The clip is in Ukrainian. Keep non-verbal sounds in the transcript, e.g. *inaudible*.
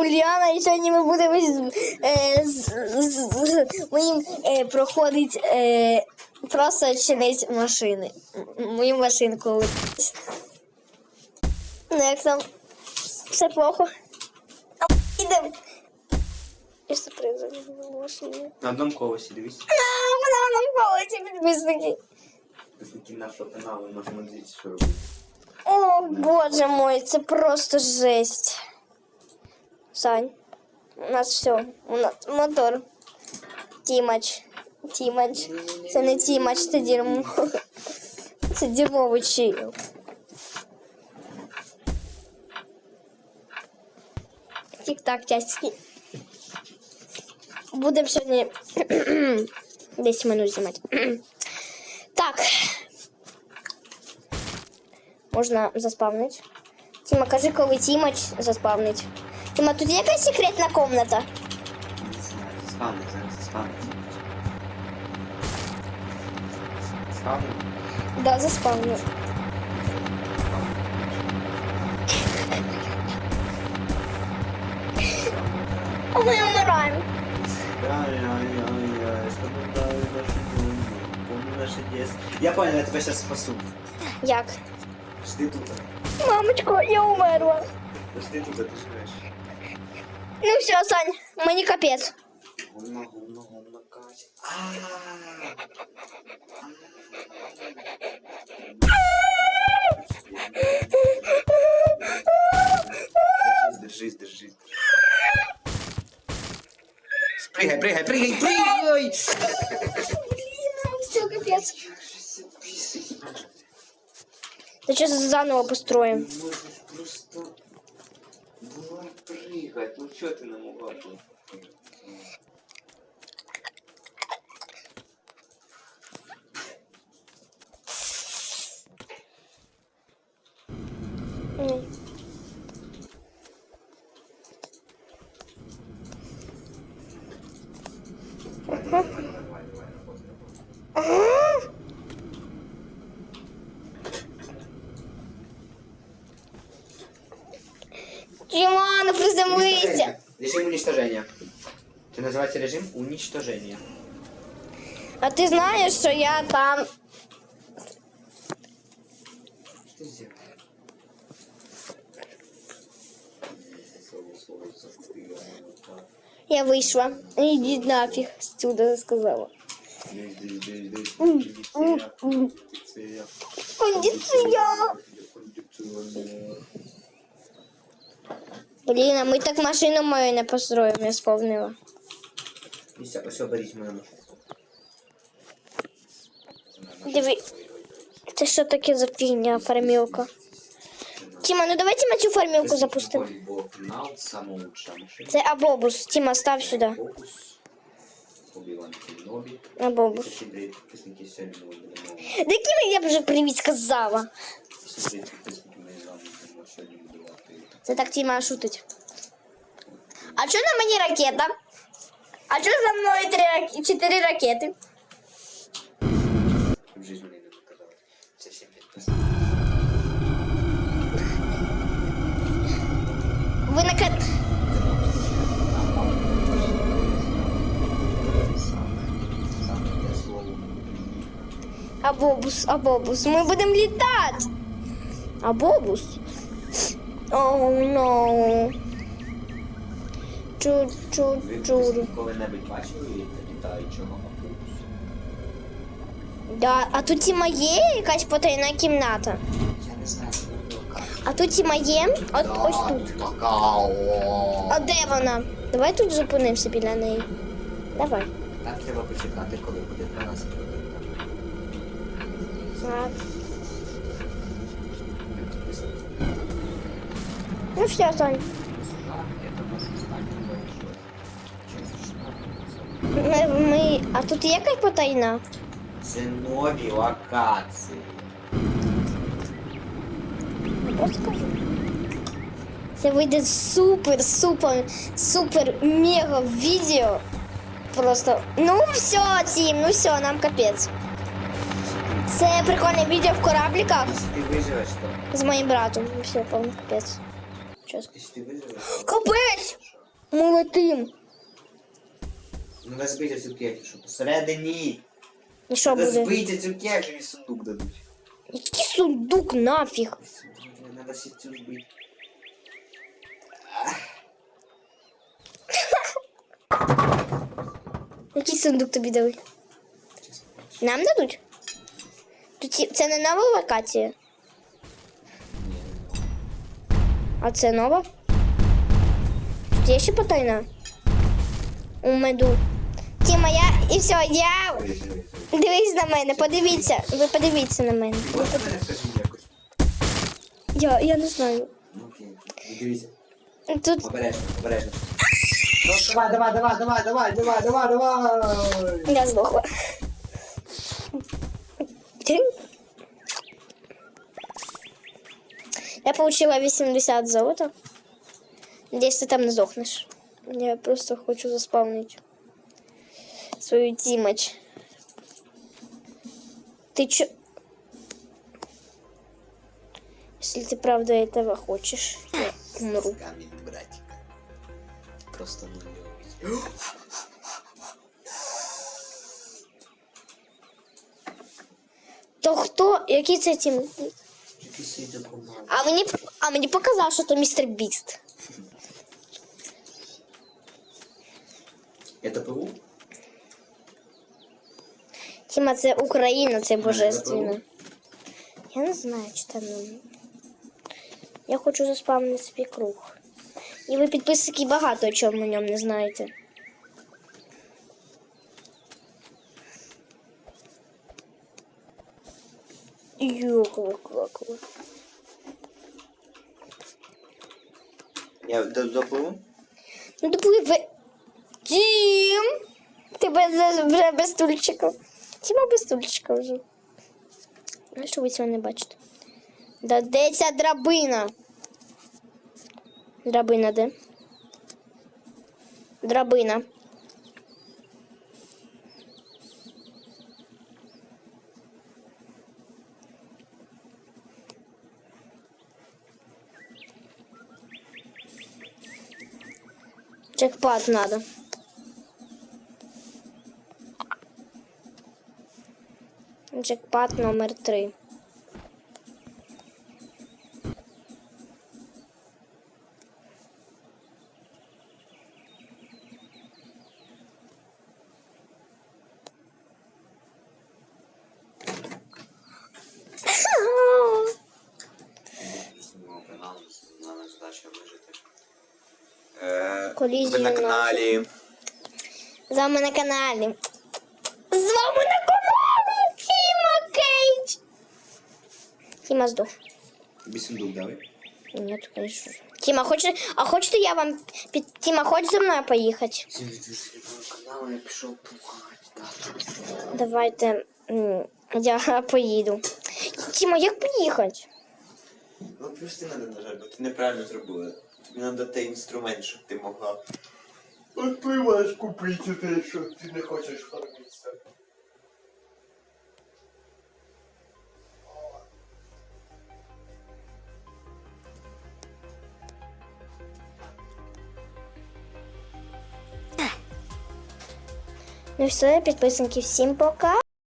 Ульяна, і сьогодні ми будемо з, е, з, з, з моїм е, проходить е, просто чинить машини. М- Мою машинку. Ну, як там? Все плохо. А, Ідемо. Я що машині. На одному колесі, дивись. А, вона нам полиці підписники. Представники нашого каналу можемо дивитися, що робити. О, боже мой, це просто жесть. Сань, у нас все. У нас мотор. Тімач. Тімач. Це не Тімач, це дерьмо. *laughs* Це дерьмовий чил. Тік-так, тяськи. Будемо сьогодні *clears throat* 10 минут знімати. *clears throat* Так. Можна заспавнити. Тіма, кажи, коли Тімач заспавнить. Тіма, тут є якась секретна комната? Не знаю, заспавни, зараз заспавни. Заспавни? Да, заспавню. А ми вмираємо. Ай-яй-яй-яй, споминаю наші дні, помню наше дєтство. Я понял, я тебе сейчас спасу. Як? Жди тут. Мамочко, я умерла. Жди тут, ти живеш. Ну все, Сань, гумно, гумно, кать. Держись, держись, держись. Прыгай, прыгай, прыгай, прыгай! Все, капець. Та сейчас заново построим. Просто прыгать. Ну чё ты не могла тут? М. Диман, приземлися. Режим уничтожения. Это называется режим уничтожения. А ти знаєш, що я там. Что ты сделал? Я вийшла. Ідіть нафіг сюди сказала. Кондиція. Блін, а ми так машину мою не построїмо, я сповнила. Все, все, беріть мою машину. Диви. Це що таке за фігня, фармілка? Тіма, ну давайте ми цю фармілку запустимо. Це Абобус. Тіма, став сюди. Абобус. Да ким я б вже привіт сказала. Це так Тіма шутить. А що на мені ракета? А що за мною три рак... чотири ракети? В житті не буду казати. Це всім підписники. Ви на ка... Абобус, абобус. Ми будемо літати. Абобус. Коли-небудь бачили літаючого автобусу? Да, а тут Тіма є якась потайна кімната. Я не знаю, що було А тут Тіма є? От ось тут. А де вона? Давай тут зупинимося біля неї. Давай. Так треба почекати, коли буде 12 годин. Так. Ну все, Сонь. Ми, ми... А тут є якась потайна? Це нові локації. Просто кажу. Це вийде супер, супер, супер мега відео. Просто. Ну все, Тім, ну все, нам капець. Це прикольне відео в корабликах Якщо ти виживеш, то... з моїм братом. Ну все, повний капець. То... Капець! летим. Ну ви збийте цю кеху, що посередині. І що буде? збийте цю кеху і сундук дадуть. Який сундук нафіг? Надо ще цю збити. Який сундук тобі дали? Нам дадуть? Тут це не нова локація, А це нова? Тут є ще потайна? У меду. Тіма, я і все, я. Дивись на мене, подивіться. Ви подивіться на мене. Я я не знаю. Дивіться. Тут. Обережно, обережно. Давай, давай, давай, давай, давай, давай, давай, давай. Я здохла. Я получила 80 золота. Надеюсь, ты там не здохнеш. Я просто хочу заспавнить свою Димач. Ты чё? Если ты правда этого хочешь, я умру. Камінь, братик. Просто не любить. То хто? Який це тім? Який свій документ. А мені, а мені показав, що то містер Біст. Это ПУ? Тіма, це Україна, це божественно. Я не знаю, чи там. Я хочу заспавнити собі круг. І ви підписники багато чого на ньому не знаєте. Я допливу? Ну допливи. Дім! Ти без, вже без стульчика. Тіма без стульчика вже. Знаєш, що ви цього не бачите? Да де ця драбина? Драбина де? Драбина. Джекпад надо. Джекпад номер три. Колізію ви на каналі. З вами на каналі. З вами на каналі Тіма Кейдж. Тіма здох. Тобі сундук дали? Нет, конечно. же. Тима, хочешь, а хочете я вам... під- Тима, хочешь за мною поїхати? Від каналу я пішов пухати. Давайте я поїду. Тіма, як поїхати? Ну просто не треба, на жаль, бо ти неправильно зробила. Тобі треба інструмент, щоб ти могла. От пиваш купити те, що ти не хочеш фармитися. Ну все, підписники, всім пока.